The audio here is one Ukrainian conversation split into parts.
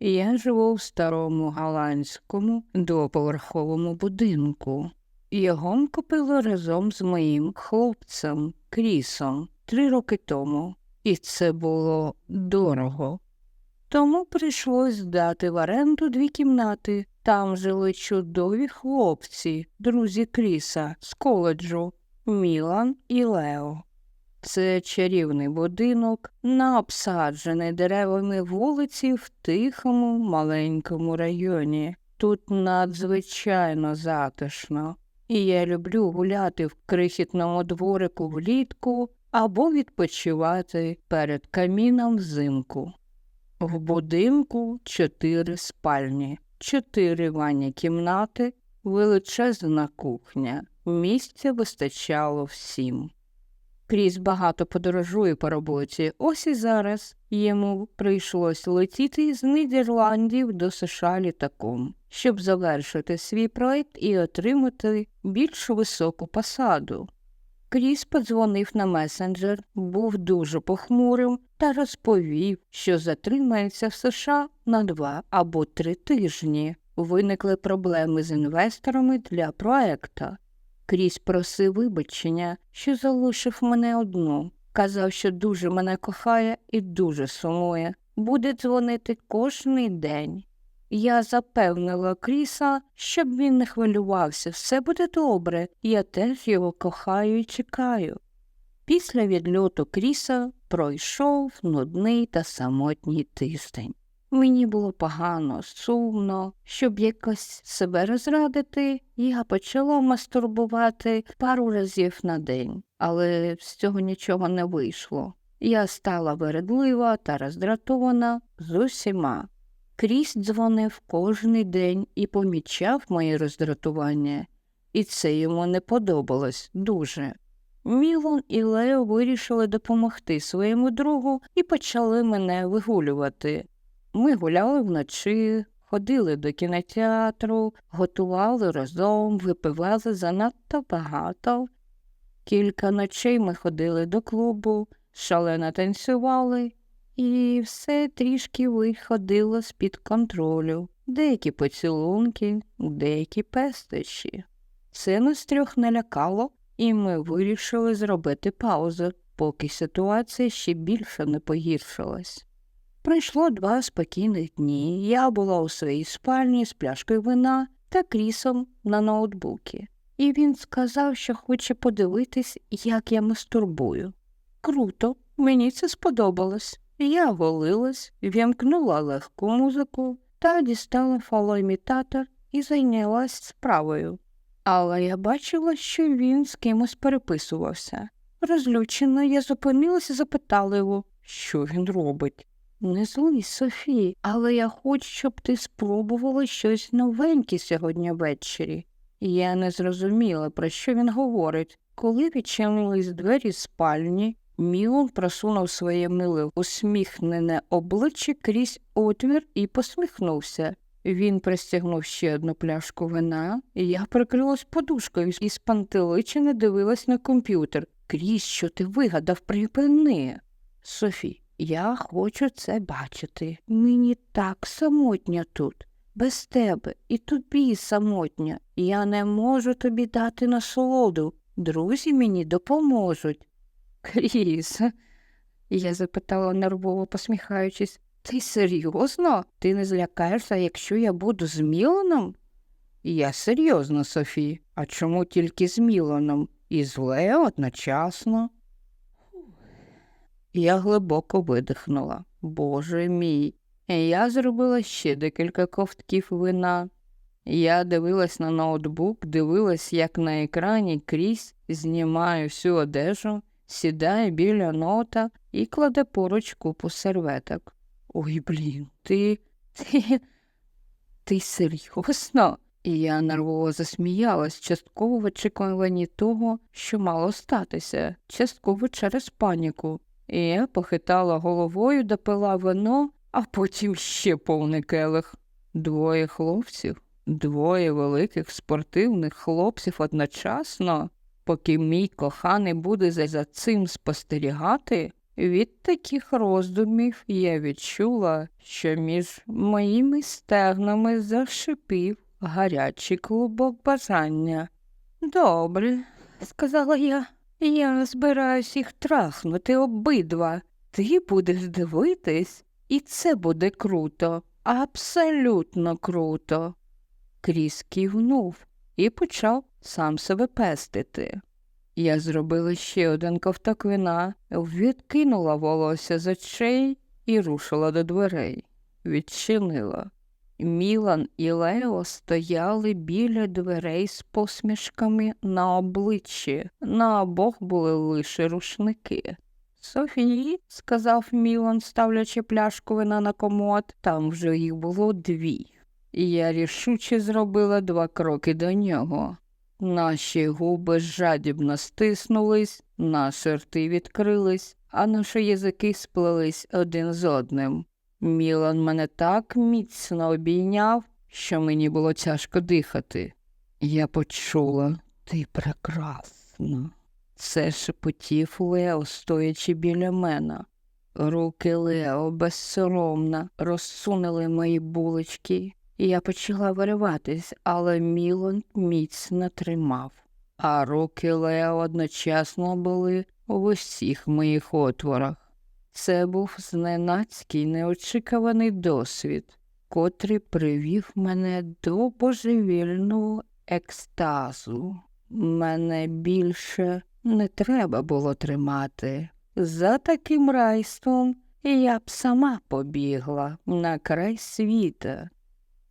Я живу в старому голландському двоповерховому будинку. Його ми купили разом з моїм хлопцем Крісом три роки тому, і це було дорого. Тому прийшлось здати в оренду дві кімнати. Там жили чудові хлопці, друзі Кріса з коледжу Мілан і Лео. Це чарівний будинок на обсаджений деревами вулиці в тихому маленькому районі. Тут надзвичайно затишно, і я люблю гуляти в крихітному дворику влітку або відпочивати перед каміном взимку. В будинку чотири спальні, чотири ванні кімнати, величезна кухня. Місця вистачало всім. Кріс багато подорожує по роботі. Ось і зараз йому прийшлось летіти з Нідерландів до США літаком, щоб завершити свій проект і отримати більш високу посаду. Кріс подзвонив на месенджер, був дуже похмурим та розповів, що затримається в США на два або три тижні. Виникли проблеми з інвесторами для проекта. Кріс просив вибачення, що залишив мене одну. Казав, що дуже мене кохає і дуже сумує. Буде дзвонити кожний день. Я запевнила Кріса, щоб він не хвилювався, все буде добре, я теж його кохаю і чекаю. Після відльоту Кріса пройшов нудний та самотній тиждень. Мені було погано, сумно, щоб якось себе розрадити, я почала мастурбувати пару разів на день, але з цього нічого не вийшло. Я стала вередлива та роздратована з усіма. Кріс дзвонив кожний день і помічав моє роздратування, і це йому не подобалось дуже. Мілон і Лео вирішили допомогти своєму другу і почали мене вигулювати. Ми гуляли вночі, ходили до кінотеатру, готували разом, випивали занадто багато. Кілька ночей ми ходили до клубу, шалено танцювали, і все трішки виходило з-під контролю. Деякі поцілунки, деякі пестощі. Це нас трьох налякало, і ми вирішили зробити паузу, поки ситуація ще більше не погіршилась. Пройшло два спокійних дні. Я була у своїй спальні з пляшкою вина та крісом на ноутбуці, і він сказав, що хоче подивитись, як я мастурбую. Круто, мені це сподобалось. Я голилась, вімкнула легку музику та дістала фалоімітатор і зайнялась справою. Але я бачила, що він з кимось переписувався. Розлючена, я зупинилася і запитала його, що він робить. Не злий, Софі, але я хочу, щоб ти спробувала щось новеньке сьогодні ввечері. Я не зрозуміла, про що він говорить. Коли відчинились двері спальні, Мілон просунув своє миле усміхнене обличчя крізь отвір і посміхнувся. Він пристягнув ще одну пляшку вина, і я прикрилась подушкою і спантеличено дивилась на комп'ютер. Крізь, що ти вигадав, припини. Софі, я хочу це бачити. Мені так самотня тут, без тебе, і тобі самотня. Я не можу тобі дати насолоду. Друзі мені допоможуть. Кріс, я запитала нервово посміхаючись, ти серйозно? Ти не злякаєшся, якщо я буду з Міланом? Я серйозно, Софі. А чому тільки з Міланом? І з Лео одночасно? Я глибоко видихнула. Боже мій. Я зробила ще декілька ковтків вина. Я дивилась на ноутбук, дивилась, як на екрані крізь знімає всю одежу, сідає біля нота і кладе поруч купу серветок. Ой, блін, ти. ти. ти серйозно? І я нервово засміялась, частково в очікуванні того, що мало статися, частково через паніку. І я похитала головою, допила вино, а потім ще повний келих. Двоє хлопців, двоє великих спортивних хлопців одночасно, поки мій коханий буде за цим спостерігати, Від таких роздумів я відчула, що між моїми стегнами зашипів гарячий клубок бажання. Добре, сказала я, я збираюсь їх трахнути обидва. Ти будеш дивитись, і це буде круто, абсолютно круто. Кріс кивнув і почав сам себе пестити. Я зробила ще один ковток вина, відкинула волосся з очей і рушила до дверей. Відчинила. Мілан і Лео стояли біля дверей з посмішками на обличчі. На обох були лише рушники. Софії, сказав Мілан, ставлячи пляшку вина на комод, там вже їх було дві. Я рішуче зробила два кроки до нього. Наші губи жадібно стиснулись, наші рти відкрились, а наші язики сплелись один з одним. Мілан мене так міцно обійняв, що мені було тяжко дихати. Я почула, ти прекрасна. Це шепотів Лео, стоячи біля мене. Руки Лео безсоромно розсунули мої булочки, і я почала вириватись, але Мілан міцно тримав. А руки Лео одночасно були у усіх моїх отворах. Це був зненацький неочікуваний досвід, котрий привів мене до божевільного екстазу. Мене більше не треба було тримати. За таким райством я б сама побігла на край світа.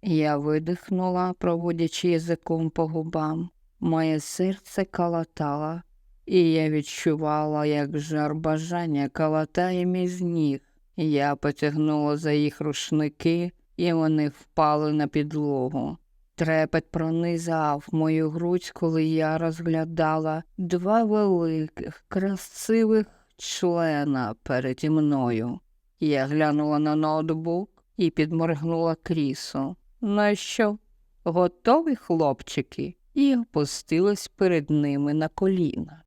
Я видихнула, проводячи язиком по губам. Моє серце калатало, і я відчувала, як жар бажання калатає між ніг. Я потягнула за їх рушники, і вони впали на підлогу. Трепет пронизав мою грудь, коли я розглядала два великих, красивих члена переді мною. Я глянула на ноутбук і підморгнула крісу. Ну що, готові хлопчики? І опустилась перед ними на коліна.